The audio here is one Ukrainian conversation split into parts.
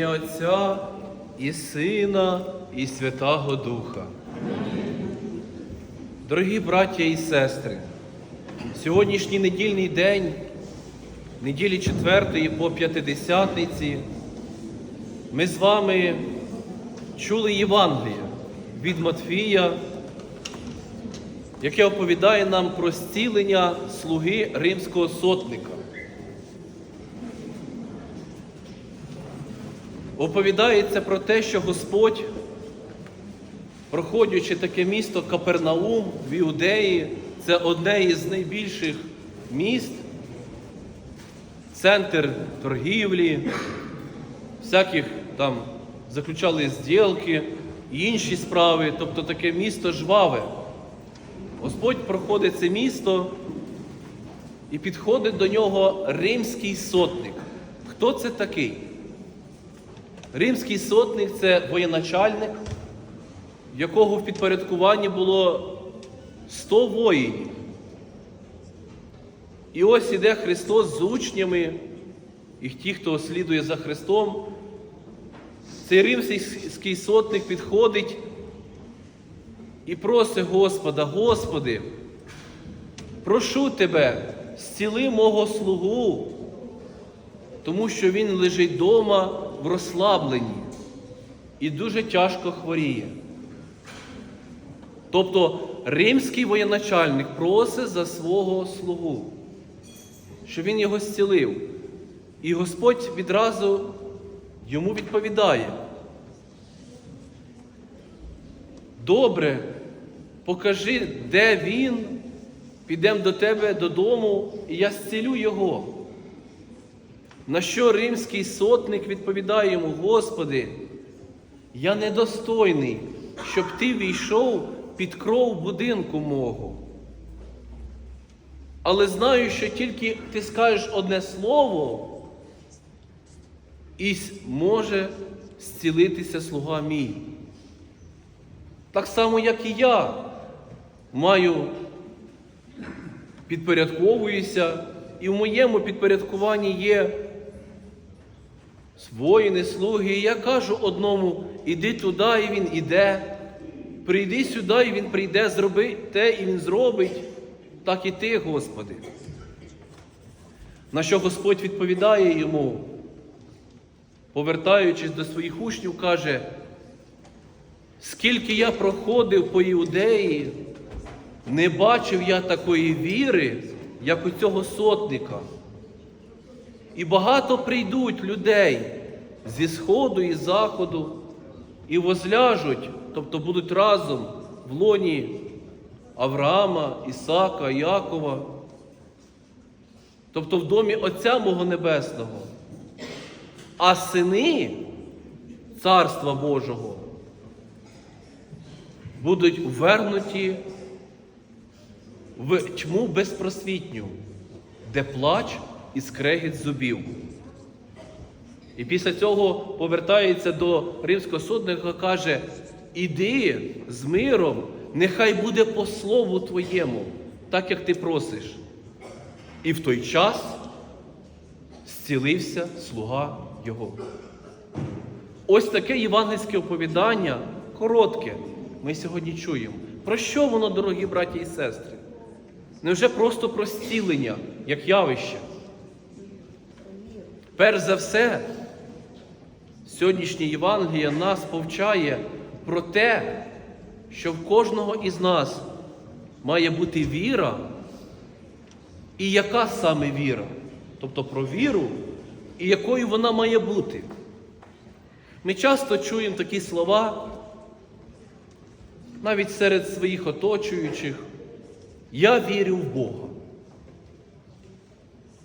ім'я Отця і Сина, і Святого Духа. Дорогі браття і сестри, сьогоднішній недільний день, неділі 4 по п'ятидесятниці, ми з вами чули Євангеліє від Матфія, яке оповідає нам про зцілення слуги римського сотника. Оповідається про те, що Господь, проходячи таке місто Капернаум в Іудеї, це одне із найбільших міст, центр торгівлі, всяких там заключали зділки і інші справи, тобто таке місто жваве. Господь проходить це місто і підходить до нього римський сотник. Хто це такий? Римський сотник це воєначальник, якого в підпорядкуванні було 100 воїнів. І ось іде Христос з учнями, і ті, хто слідує за Христом. Цей римський сотник підходить і просить Господа, Господи, прошу Тебе, зціли мого слугу, тому що він лежить вдома в розслабленні і дуже тяжко хворіє. Тобто римський воєначальник просить за свого слугу, щоб він його зцілив. І Господь відразу йому відповідає. Добре, покажи, де він, підемо до тебе додому, і я зцілю його. На що римський сотник відповідає йому, Господи, я недостойний, щоб ти війшов під кров будинку мого. Але знаю, що тільки ти скажеш одне слово, і може зцілитися слуга мій. Так само, як і я маю підпорядковуюся, і в моєму підпорядкуванні є воїни, слуги, і я кажу одному, іди туди, і він іде. Прийди сюди, і він прийде, зроби те, і він зробить, так і ти, Господи. На що Господь відповідає йому, повертаючись до своїх учнів, каже, скільки я проходив по Іудеї, не бачив я такої віри, як у цього сотника. І багато прийдуть людей зі сходу і заходу, і возляжуть, тобто будуть разом в лоні Авраама, Ісака, Якова, тобто в домі Отця Мого Небесного. А сини Царства Божого будуть ввернуті в тьму безпросвітню, де плач і скрегіт зубів. І після цього повертається до римського судника каже: Іди з миром, нехай буде по слову твоєму, так як ти просиш. І в той час зцілився слуга його. Ось таке євангельське оповідання, коротке, ми сьогодні чуємо. Про що воно, дорогі браті і сестри? Невже просто про зцілення, як явище? Перш за все, сьогоднішнє Євангеліє нас повчає про те, що в кожного із нас має бути віра, і яка саме віра? Тобто про віру, і якою вона має бути. Ми часто чуємо такі слова, навіть серед своїх оточуючих, я вірю в Бога.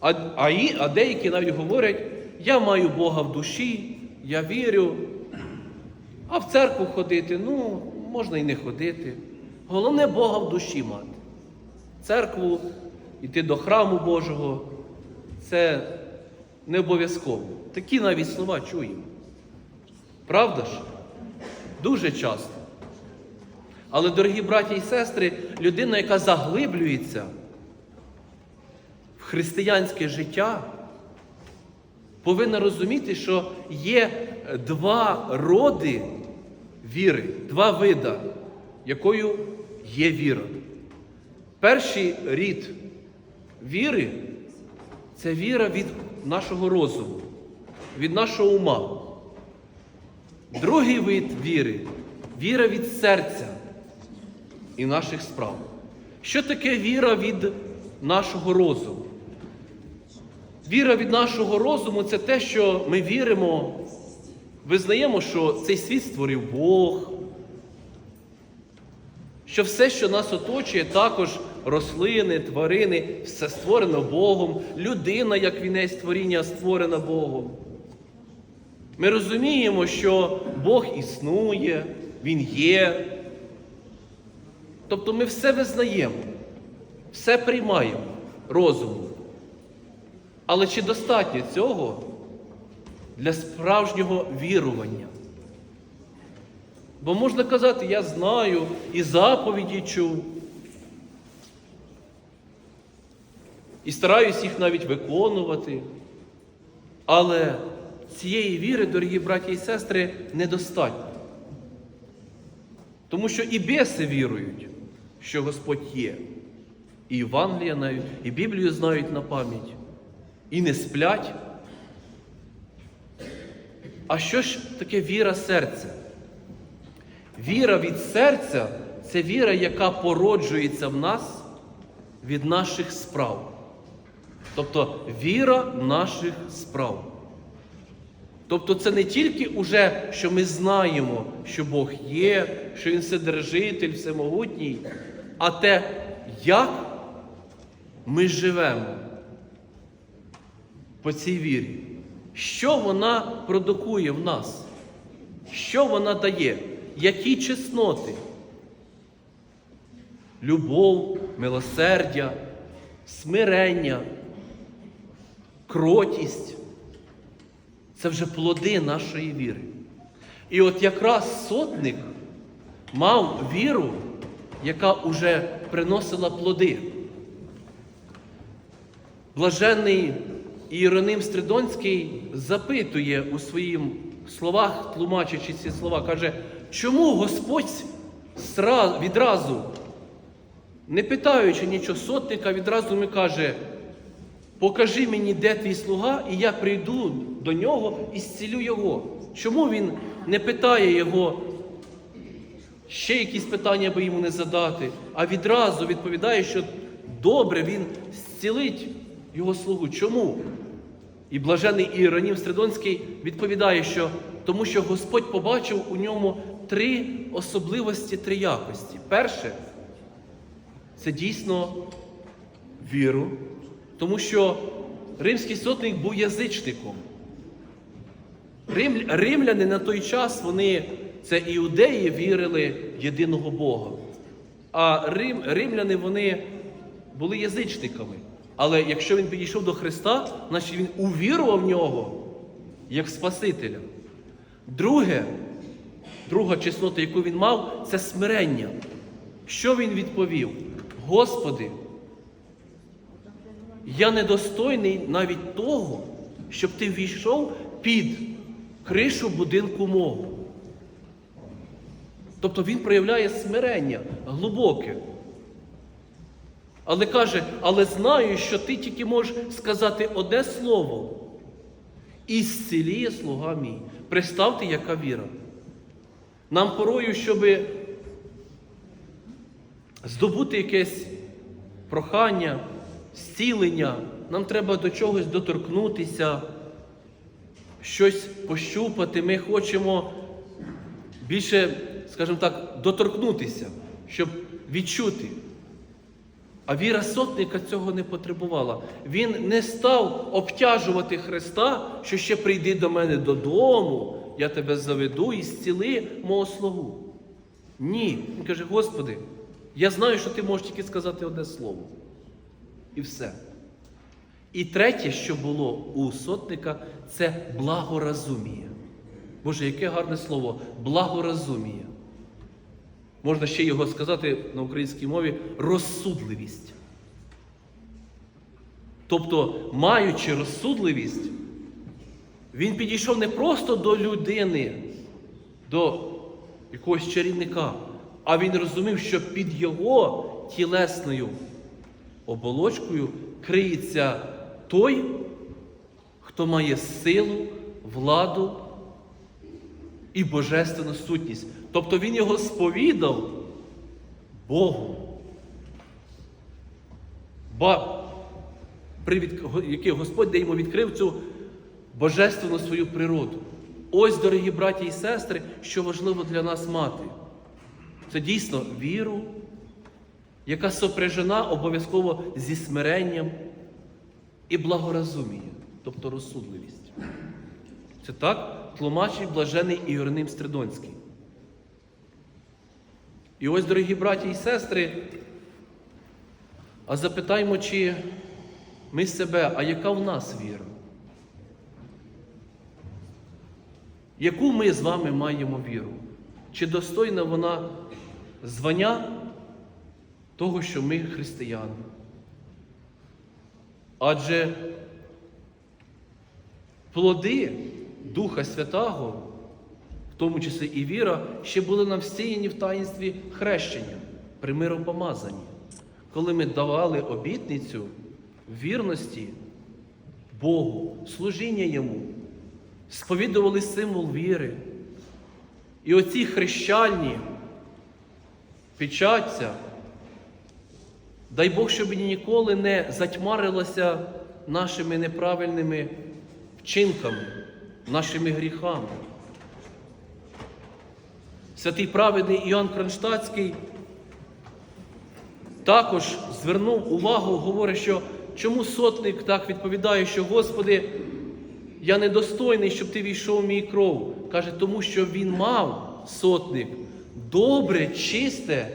А, а, і, а деякі навіть говорять, я маю Бога в душі, я вірю. А в церкву ходити, ну, можна і не ходити. Головне Бога в душі мати. Церкву, йти до храму Божого це не обов'язково. Такі навіть слова чуємо. Правда ж? Дуже часто. Але, дорогі браті і сестри, людина, яка заглиблюється християнське життя, повинна розуміти, що є два роди віри, два вида, якою є віра. Перший рід віри це віра від нашого розуму, від нашого ума. Другий вид віри віра від серця і наших справ. Що таке віра від нашого розуму? Віра від нашого розуму це те, що ми віримо, визнаємо, що цей світ створив Бог, що все, що нас оточує, також рослини, тварини, все створено Богом, людина, як вінець творіння, створена Богом. Ми розуміємо, що Бог існує, Він є. Тобто ми все визнаємо, все приймаємо розумом. Але чи достатньо цього для справжнього вірування? Бо можна казати, я знаю і заповіді чув, і стараюсь їх навіть виконувати. Але цієї віри, дорогі браті і сестри, недостатньо. Тому що і беси вірують, що Господь є. І Євангелія навіть, і Біблію знають на пам'ять, і не сплять. А що ж таке віра серця? Віра від серця це віра, яка породжується в нас від наших справ. Тобто віра наших справ. Тобто це не тільки уже, що ми знаємо, що Бог є, що Він вседержитель, всемогутній, а те, як ми живемо по цій вірі. Що вона продукує в нас? Що вона дає? Які чесноти? Любов, милосердя, смирення, кротість це вже плоди нашої віри. І от якраз сотник мав віру, яка вже приносила плоди. Блаженний Іероним Стридонський запитує у своїх словах, тлумачачи ці слова, каже, чому Господь відразу, не питаючи нічого сотника, відразу ми каже, покажи мені, де твій слуга, і я прийду до нього і зцілю його. Чому він не питає його, ще якісь питання би йому не задати, а відразу відповідає, що добре він зцілить його слугу. Чому? І блажений Іеронім Стридонський відповідає, що тому що Господь побачив у ньому три особливості, три якості. Перше, це дійсно віру, тому що римський сотник був язичником. Рим, римляни на той час вони, це іудеї, вірили в єдиного Бога. А рим, римляни вони були язичниками. Але якщо він підійшов до Христа, значить він увірував в нього як Спасителя. Друге, друга чеснота, яку він мав, це смирення. Що він відповів? Господи, я недостойний навіть того, щоб ти війшов під кришу будинку мого. Тобто він проявляє смирення глибоке. Але каже, але знаю, що ти тільки можеш сказати одне слово. І зціліє слуга мій. Представте, яка віра. Нам порою, щоб здобути якесь прохання, зцілення, нам треба до чогось доторкнутися, щось пощупати. Ми хочемо більше, скажімо так, доторкнутися, щоб відчути. А віра сотника цього не потребувала. Він не став обтяжувати Христа, що ще прийди до мене додому, я тебе заведу і зціли мого слугу. Ні. Він каже, Господи, я знаю, що ти можеш тільки сказати одне слово. І все. І третє, що було у сотника, це благоразумія. Боже, яке гарне слово благоразумія. Можна ще його сказати на українській мові розсудливість. Тобто, маючи розсудливість, Він підійшов не просто до людини, до якогось чарівника, а він розумів, що під його тілесною оболочкою криється той, хто має силу, владу і божественну сутність. Тобто він його сповідав Богу. Ба, який Господь де йому відкрив цю божественну свою природу. Ось, дорогі браті і сестри, що важливо для нас мати. Це дійсно віру, яка сопряжена обов'язково зі смиренням і благоразумієм, тобто розсудливість. Це так тлумачить блажений Іорним Стридонський. І ось, дорогі браті і сестри, а запитаймо, чи ми себе, а яка в нас віра? Яку ми з вами маємо віру? Чи достойна вона звання того, що ми християни? Адже плоди Духа Святого, тому числі і віра, ще були нам всіяні в таїнстві хрещення, при миропомазанні, коли ми давали обітницю вірності Богу, служіння Йому, сповідували символ віри. І оці хрещальні печаться, дай Бог, щоб ніколи не затьмарилося нашими неправильними вчинками, нашими гріхами. Святий праведний Іоанн Кронштадтський також звернув увагу, говорить, що чому сотник так відповідає, що Господи, я недостойний, щоб ти війшов в мій кров. Каже, тому що він мав сотник добре, чисте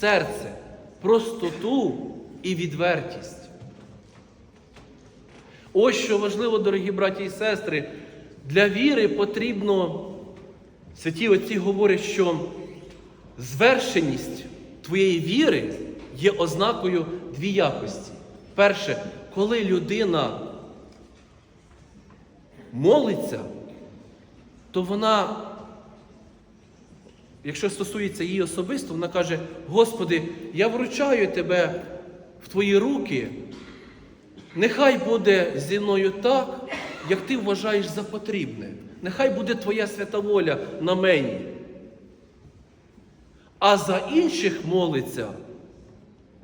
серце, простоту і відвертість. Ось що важливо, дорогі браті і сестри, для віри потрібно, святі отці говорять, що звершеність твоєї віри є ознакою дві якості. Перше, коли людина молиться, то вона, якщо стосується її особисто, вона каже: Господи, я вручаю тебе в Твої руки. Нехай буде зі мною так, як ти вважаєш за потрібне. Нехай буде Твоя свята воля на мені. А за інших молиться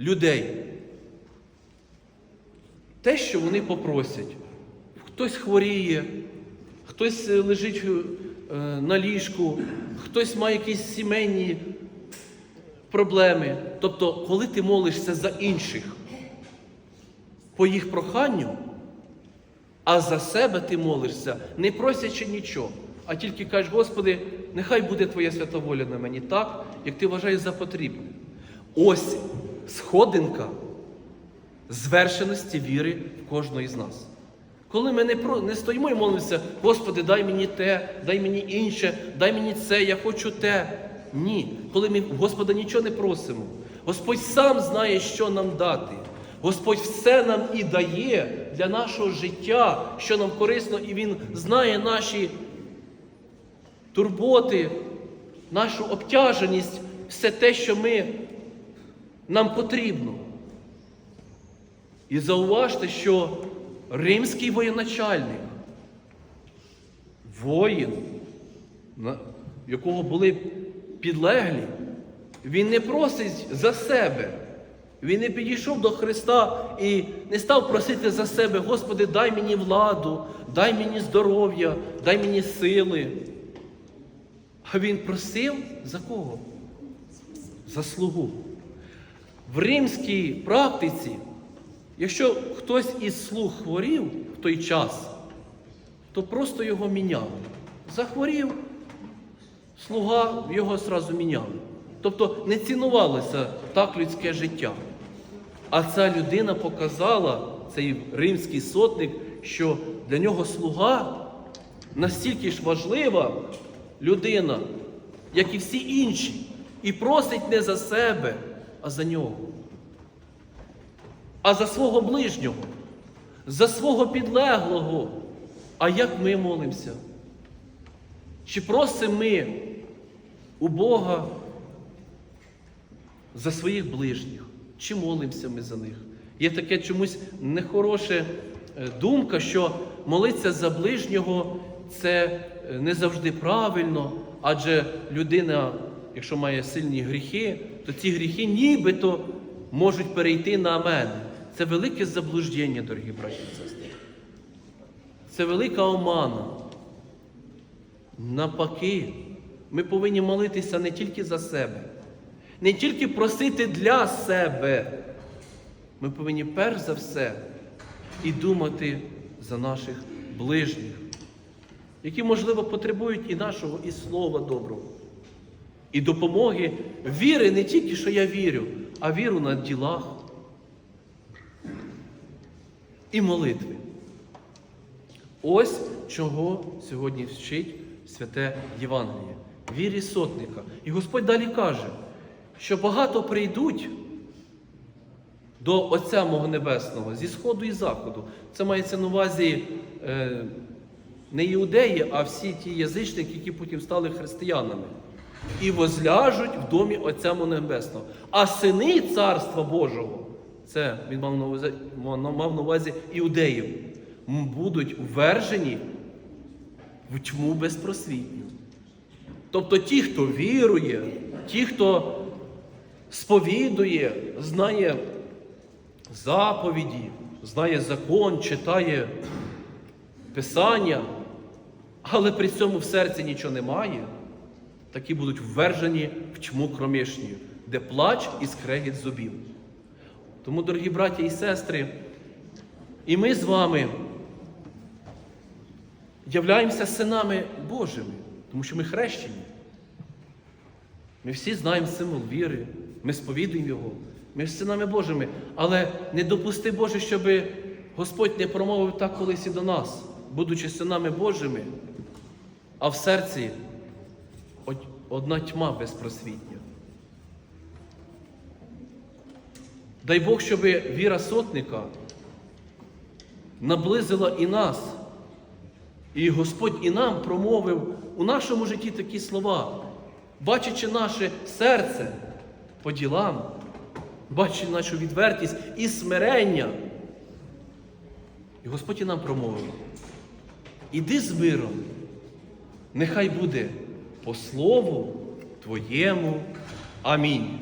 людей. Те, що вони попросять. Хтось хворіє, хтось е, лежить е, на ліжку, хтось має якісь сімейні проблеми. Тобто, коли ти молишся за інших по їх проханню, а за себе ти молишся, не просячи нічого, а тільки кажеш, Господи, нехай буде Твоя свята воля на мені так, як ти вважаєш за потрібне. Ось сходинка звершеності віри в кожного із нас. Коли ми не про, не стоїмо і молимося, Господи, дай мені те, дай мені інше, дай мені це, я хочу те. Ні. Коли ми Господа нічого не просимо, Господь сам знає, що нам дати. Господь все нам і дає для нашого життя, що нам корисно, і Він знає наші турботи, нашу обтяженість, все те, що ми, нам потрібно. І зауважте, що римський воєначальник, воїн, якого були підлеглі, він не просить за себе. Він не підійшов до Христа і не став просити за себе, Господи, дай мені владу, дай мені здоров'я, дай мені сили. А він просив за кого? За слугу. В римській практиці, якщо хтось із слуг хворів в той час, то просто його міняли. Захворів, слуга його зразу міняли. Тобто не цінувалося так людське життя. А ця людина показала, цей римський сотник, що для нього слуга настільки ж важлива людина, як і всі інші, і просить не за себе, а за нього. А за свого ближнього, за свого підлеглого, А як ми молимося? Чи просимо ми у Бога за своїх ближніх? Чи молимося ми за них? Є таке чомусь нехороше е, думка, що молитися за ближнього це е, не завжди правильно, адже людина, якщо має сильні гріхи, то ці гріхи нібито можуть перейти на мене. Це велике заблуждення, дорогі браті і сестри. Це велика омана. Навпаки, ми повинні молитися не тільки за себе, не тільки просити для себе. Ми повинні перш за все і думати за наших ближніх, які, можливо, потребують і нашого, і слова доброго, і допомоги віри не тільки, що я вірю, а віру на ділах і молитви. Ось чого сьогодні вчить святе Євангеліє. Вірі сотника. І Господь далі каже, що багато прийдуть до Отця мого Небесного зі Сходу і Заходу. Це мається на увазі е, не іудеї, а всі ті язичники, які потім стали християнами. І возляжуть в домі Отця мого Небесного. А сини Царства Божого, це він мав на увазі, мав на увазі іудеїв, будуть ввержені в тьму безпросвітню. Тобто ті, хто вірує, ті, хто сповідує, знає заповіді, знає закон, читає Писання, але при цьому в серці нічого немає, такі будуть ввержені в тьму кромішню, де плач і скрегіт зубів. Тому, дорогі браті і сестри, і ми з вами являємося синами Божими, тому що ми хрещені. Ми всі знаємо символ віри, ми сповідуємо його, ми ж синами Божими. Але не допусти Боже, щоб Господь не промовив так колись і до нас, будучи синами Божими, а в серці одна тьма безпросвітня. Дай Бог, щоб віра сотника наблизила і нас. І Господь і нам промовив у нашому житті такі слова, бачачи наше серце по ділам, бачить нашу відвертість і смирення. І Господь і нам промовив: іди з миром, нехай буде по слову Твоєму. Амінь.